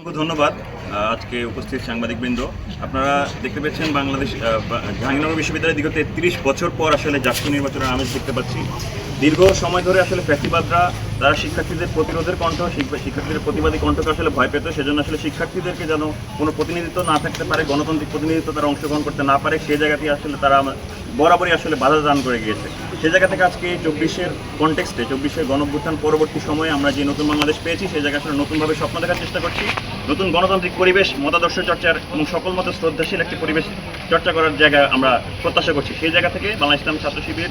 অসংখ্য ধন্যবাদ আজকে উপস্থিত সাংবাদিকবৃন্দ। আপনারা দেখতে পাচ্ছেন বাংলাদেশ জাহাঙ্গীরনগর বিশ্ববিদ্যালয়ে দীর্ঘ তেত্রিশ বছর পর আসলে জাতীয় নির্বাচনের আমেজ দেখতে পাচ্ছি। দীর্ঘ সময় ধরে আসলে ফ্যাসিবাদরা, তারা শিক্ষার্থীদের প্রতিরোধের কণ্ঠ শিক্ষা- শিক্ষার্থীদের প্রতিবাদী কণ্ঠকে আসলে ভয় পেত, সেজন্য আসলে শিক্ষার্থীদেরকে যেন কোনো প্রতিনিধিত্ব না থাকতে পারে, গণতান্ত্রিক প্রতিনিধিত্ব তারা অংশগ্রহণ করতে না পারে সেই জায়গাটি আসলে তারা বরাবরই আসলে বাধা দান করে গিয়েছে। সেই জায়গা থেকে আজকে চব্বিশের কনটেক্সটে চব্বিশের গণভ্যুত্থান পরবর্তী সময়ে আমরা যে নতুন বাংলাদেশ পেয়েছি সেই জায়গায় আসলে নতুনভাবে স্বপ্ন দেখার চেষ্টা করছি। নতুন গণতান্ত্রিক পরিবেশ, মতাদর্শ চর্চার এবং সকল মতো শ্রদ্ধাশীল একটি পরিবেশ চর্চা করার জায়গা আমরা প্রত্যাশা করছি। সেই জায়গা থেকে বাংলা ইসলাম ছাত্র শিবির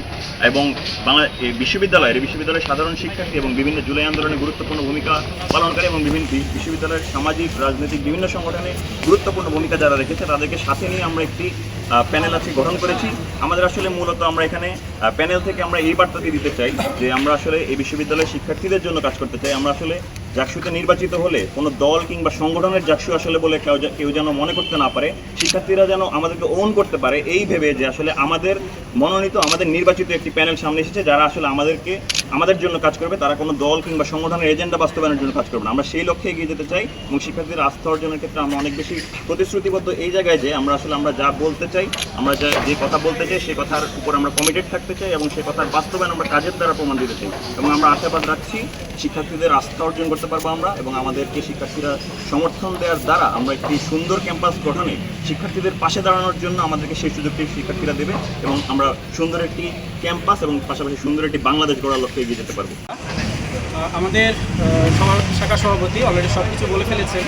এবং বাংলা বিশ্ববিদ্যালয়ের বিশ্ববিদ্যালয়ের সাধারণ শিক্ষার্থী এবং বিভিন্ন জুলাই আন্দোলনে গুরুত্বপূর্ণ ভূমিকা পালনকারী এবং বিভিন্ন বিশ্ববিদ্যালয়ের সামাজিক, রাজনৈতিক বিভিন্ন সংগঠনে গুরুত্বপূর্ণ ভূমিকা যারা রেখেছে, তাদেরকে সাথে নিয়ে আমরা একটি প্যানেল আজকে গঠন করেছি। আমাদের আসলে মূলত আমরা এখানে প্যানেল থেকে আমরা এই বার্তাটি দিতে চাই যে আমরা আসলে এই বিশ্ববিদ্যালয়ের শিক্ষার্থীদের জন্য কাজ করতে চাই। আমরা আসলে জাকসুতে নির্বাচিত হলে কোনো দল কিংবা সংগঠনের জাকসু আসলে বলে কেউ যেন মনে করতে না পারে, শিক্ষার্থীরা যেন আমাদেরকে ওন করতে পারে এই ভেবে যে আসলে আমাদের মনোনীত, আমাদের নির্বাচিত একটি প্যানেল সামনে এসেছে, যারা আসলে আমাদেরকে, আমাদের জন্য কাজ করবে, তারা কোনো দল কিংবা সংগঠনের এজেন্ডা বাস্তবায়নের জন্য কাজ করবে না। আমরা সেই লক্ষ্যে এগিয়ে যেতে চাই এবং শিক্ষার্থীদের আস্থা অর্জনের ক্ষেত্রে আমরা অনেক বেশি প্রতিশ্রুতিবদ্ধ এই জায়গায় যে আমরা আসলে আমরা যা বলতে চাই, আমরা যা যে কথা বলতে চাই সেই কথার উপর আমরা কমিটেড থাকতে চাই এবং সেই কথার বাস্তবায়ন আমরা কাজের দ্বারা প্রমাণ দিতে চাই। এবং আমরা আশাবাদ রাখছি শিক্ষার্থীদের আস্থা অর্জন করতে পারব আমরা এবং আমাদেরকে শিক্ষার্থীরা সমর্থন দেওয়ার দ্বারা আমরা একটি সুন্দর ক্যাম্পাস গঠনে শিক্ষার্থীদের পাশে দাঁড়ানোর জন্য আমাদেরকে সেই সুযোগটি শিক্ষার্থীরা দেবে এবং আমরা সুন্দর একটি ক্যাম্পাস এবং পাশাপাশি সুন্দর একটি বাংলাদেশ গড়ার লক্ষ্যে এগিয়ে যেতে পারব। আমাদের শাখা সভাপতি অলরেডি সব কিছু বলে ফেলেছেন।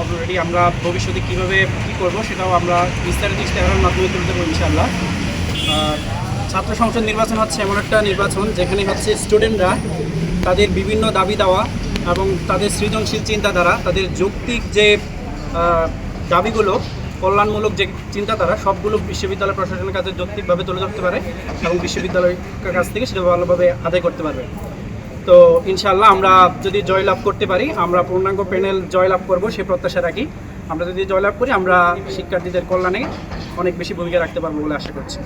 অলরেডি আমরা ভবিষ্যতে কীভাবে কী করব সেটাও আমরা বিস্তারিত ইস্তেহারের মাধ্যমে তুলে দেবো ইনশাআল্লাহ। ছাত্র সংসদ নির্বাচন হচ্ছে এমন একটা নির্বাচন যেখানে হচ্ছে স্টুডেন্টরা তাদের বিভিন্ন দাবি দেওয়া এবং তাদের সৃজনশীল চিন্তাধারা, তাদের যৌক্তিক যে দাবিগুলো, কল্যাণমূলক যে চিন্তাধারা, সবগুলো বিশ্ববিদ্যালয় প্রশাসনের কাছে যৌক্তিকভাবে তুলে ধরতে পারে এবং বিশ্ববিদ্যালয়ের কাছ থেকে সেটা ভালোভাবে আদায় করতে পারবে। তো ইনশাল্লাহ আমরা যদি জয়লাভ করতে পারি, আমরা পূর্ণাঙ্গ প্যানেল জয়লাভ করব, সে প্রত্যাশা রাখি। আমরা যদি জয়লাভ করি, আমরা শিক্ষার্থীদের কল্যাণে অনেক বেশি ভূমিকা রাখতে পারব বলে আশা করছি।